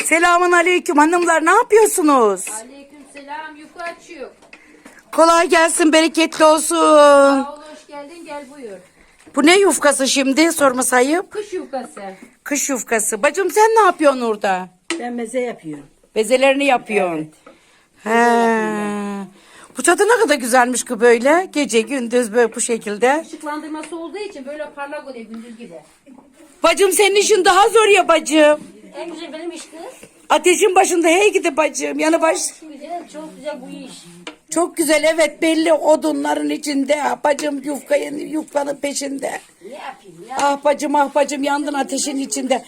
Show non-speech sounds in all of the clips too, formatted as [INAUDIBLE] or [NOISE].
Selamun aleyküm hanımlar ne yapıyorsunuz? Aleyküm selam yufka açıyor. Kolay gelsin bereketli olsun. Sağ ol hoş geldin gel buyur. Bu ne yufkası şimdi sorma sayıp? Kış yufkası. Kış yufkası. Bacım sen ne yapıyorsun orada? Ben meze yapıyorum. Bezelerini yapıyorsun. He. Bu çadı ne kadar güzelmiş ki böyle. Gece gündüz böyle bu şekilde. Işıklandırması olduğu için böyle parlak oluyor gündüz gibi. Bacım senin işin daha zor ya bacım. En güzel benim iş kız. Ateşin başında hey gidi bacım. Yanı baş. Güzel çok güzel bu iş. Çok güzel evet belli odunların içinde. Bacım yufkayın, yufkanın peşinde. Ne yapayım ya? Ah bacım ah bacım yandın ateşin içinde.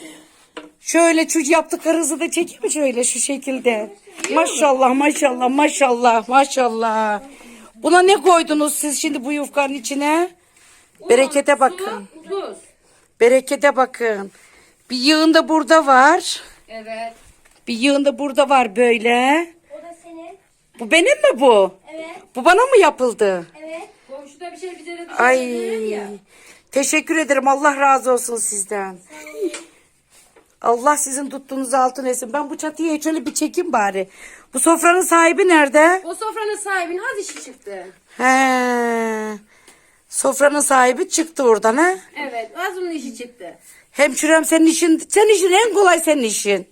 Şöyle şu yaptıklarınızı da çekeyim mi şöyle şu şekilde. Maşallah maşallah maşallah maşallah. Buna ne koydunuz siz şimdi bu yufkanın içine? Berekete bakın. Tuz. Berekete bakın. Bir yığın da burada var. Evet. Bir yığın da burada var böyle. O da senin. Bu benim mi bu? Evet. Bu bana mı yapıldı? Evet. Komşuda bir şey bize de Ay. ya. Teşekkür ederim. Allah razı olsun sizden. Allah sizin tuttuğunuz altın etsin. Ben bu çatıya şöyle bir çekeyim bari. Bu sofranın sahibi nerede? O sofranın sahibinin az işi çıktı. He. Sofranın sahibi çıktı oradan ha. Evet az onun işi çıktı. Hemşirem senin işin, senin işin en kolay senin işin.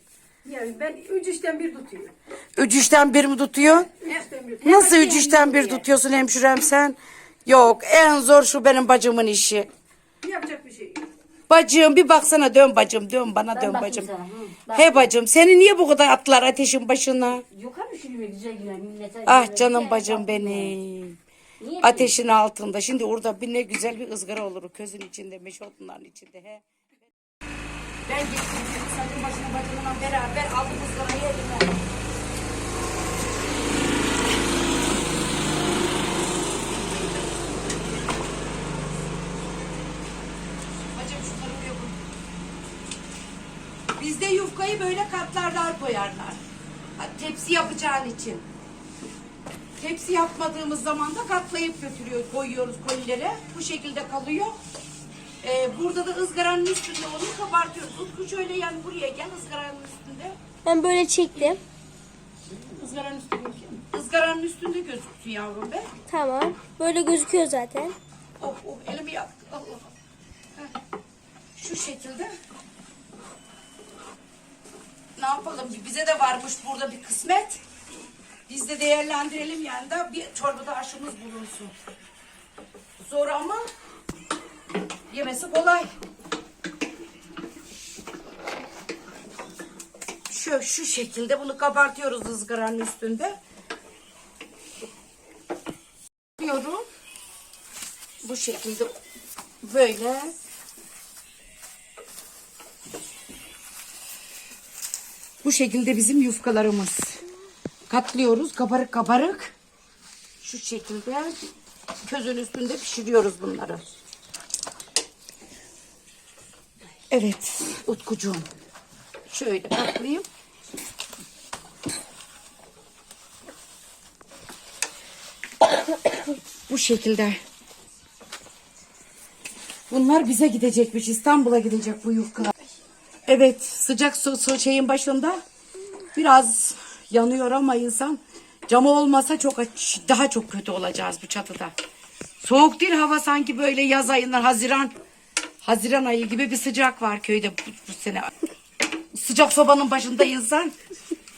Yani ben üç işten bir tutuyorum. Üç işten bir mi tutuyor? Üçten bir. Nasıl üç işten bir tutuyorsun hemşirem sen? Yok en zor şu benim bacımın işi. Yapacak bir şey yok. Bacım bir baksana dön bacım dön bana dön bacım. He bacım seni niye bu kadar attılar ateşin başına? Yukarı şuraya güzel güzel millete. Ah canım bacım benim. Ateşin altında. Şimdi orada bir ne güzel bir ızgara olur. Közün içinde, meşe otunların içinde. He. Ben gittim sakın başına bacımla beraber aldım buraya koy. Bizde yufkayı böyle katlardan koyarlar. Tepsi yapacağın için. Tepsi yapmadığımız zaman da katlayıp götürüyor, koyuyoruz kolilere. Bu şekilde kalıyor. Ee, burada da ızgaranın üstünde onu kabartıyoruz. Utku şöyle yani buraya gel ızgaranın üstünde. Ben böyle çektim. Izgaranın üstünde. Izgaranın üstünde gözüksün yavrum be. Tamam. Böyle gözüküyor zaten. Oh oh elimi yaktı. Allah. Heh. Şu şekilde. Ne yapalım? Bize de varmış burada bir kısmet. Biz de değerlendirelim yani da bir çorbada aşımız bulunsun. Zor ama yemesi kolay. Şu, şu şekilde bunu kabartıyoruz ızgaranın üstünde. Yapıyorum. Bu şekilde böyle bu şekilde bizim yufkalarımız katlıyoruz kabarık kabarık şu şekilde közün üstünde pişiriyoruz bunları evet Utkucuğum şöyle katlayayım bu şekilde Bunlar bize gidecekmiş. İstanbul'a gidecek bu yufkalar. Evet sıcak su, su şeyin başında biraz yanıyor ama insan camı olmasa çok daha çok kötü olacağız bu çatıda. Soğuk değil hava sanki böyle yaz ayından Haziran Haziran ayı gibi bir sıcak var köyde bu, bu sene. Sıcak sobanın başında insan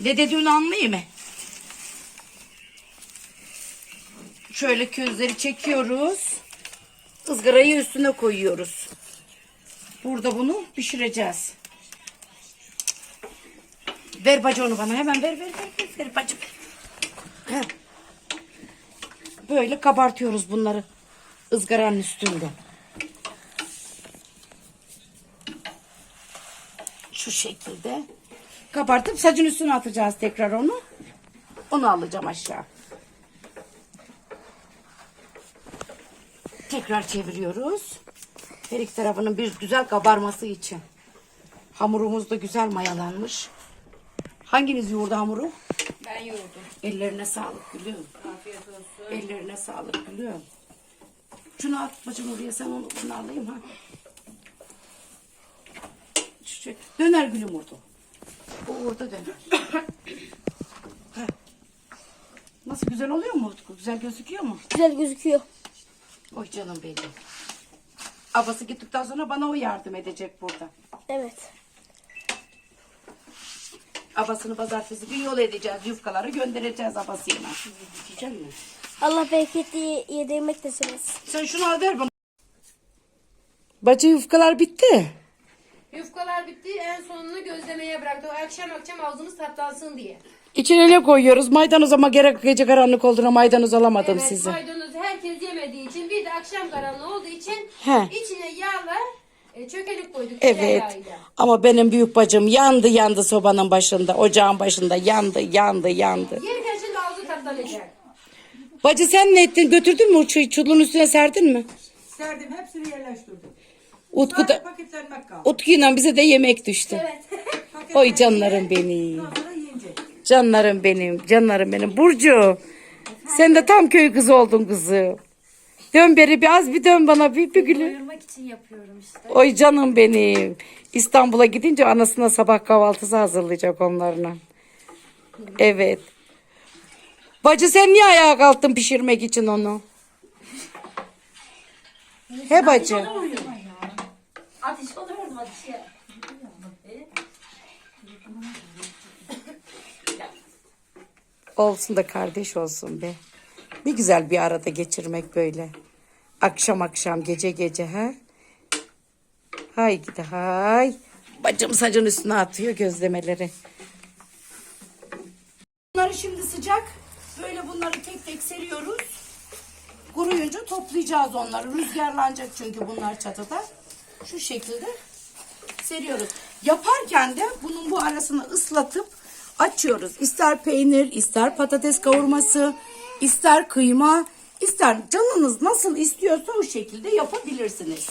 ne dediğini anlayayım mı? Şöyle közleri çekiyoruz. ızgarayı üstüne koyuyoruz. Burada bunu pişireceğiz. Ver bacı onu bana. Hemen ver ver ver. Ver, ver bacım. Heh. Böyle kabartıyoruz bunları ızgaranın üstünde. Şu şekilde. Kabartıp sacın üstüne atacağız tekrar onu. Onu alacağım aşağı. Tekrar çeviriyoruz. Her iki tarafının bir güzel kabarması için. Hamurumuz da güzel mayalanmış. Hanginiz yoğurdu hamuru? Ben yoğurdum. Ellerine sağlık gülüm. Afiyet olsun. Ellerine sağlık gülüm. Şunu at bacım oraya sen onu bunu alayım ha. Şu, şu- döner gülüm orada. Oo, orada dön. [COUGHS] Heh. Nasıl güzel oluyor mu? Güzel gözüküyor mu? Güzel gözüküyor. Oy canım benim. Abası gittikten sonra bana o yardım edecek burada. Evet. Abasını pazartesi gün yol edeceğiz. Yufkaları göndereceğiz abasıyla. Diyecek mi? Allah bereketli yedirmek etsin. Sen şunu al ver bana. Bacı yufkalar bitti. Yufkalar bitti. En sonunu gözlemeye bıraktı. O akşam akşam ağzımız tatlansın diye. İçine ne koyuyoruz? Maydanoz ama gerek gece karanlık olduğuna maydanoz alamadım Evet size. maydanozu herkes yemediği için bir de akşam karanlığı olduğu için He. içine yağla e, çökelik koyduk. Evet. tereyağıyla. Ama benim büyük bacım yandı yandı sobanın başında, ocağın başında yandı yandı yandı. Yerken şimdi ağzı tatlanacak. Bacı sen ne ettin? Götürdün mü o çuğunun üstüne serdin mi? Serdim hepsini yerleştirdim. Utku da, paketlenmek kaldı. Utku'yla bize de yemek düştü. Evet. [LAUGHS] Oy canlarım benim. Canlarım benim, canlarım benim. Burcu, sen de tam köy kızı oldun kızı. Dön beri bir az bir dön bana bir, bir gülü. Doyurmak için yapıyorum işte. Oy canım benim. İstanbul'a gidince anasına sabah kahvaltısı hazırlayacak onlarla. Evet. Bacı sen niye ayağa kalktın pişirmek için onu? He bacı. Ateş olur mu ateş? Olsun da kardeş olsun be. Ne güzel bir arada geçirmek böyle. Akşam akşam gece gece ha. Hay gidi hay. Bacım sacın üstüne atıyor gözlemeleri. Bunları şimdi sıcak. Böyle bunları tek tek seriyoruz. Kuruyunca toplayacağız onları. Rüzgarlanacak çünkü bunlar çatıda. Şu şekilde seriyoruz. Yaparken de bunun bu arasını ıslatıp açıyoruz. İster peynir, ister patates kavurması, ister kıyma, ister canınız nasıl istiyorsa o şekilde yapabilirsiniz.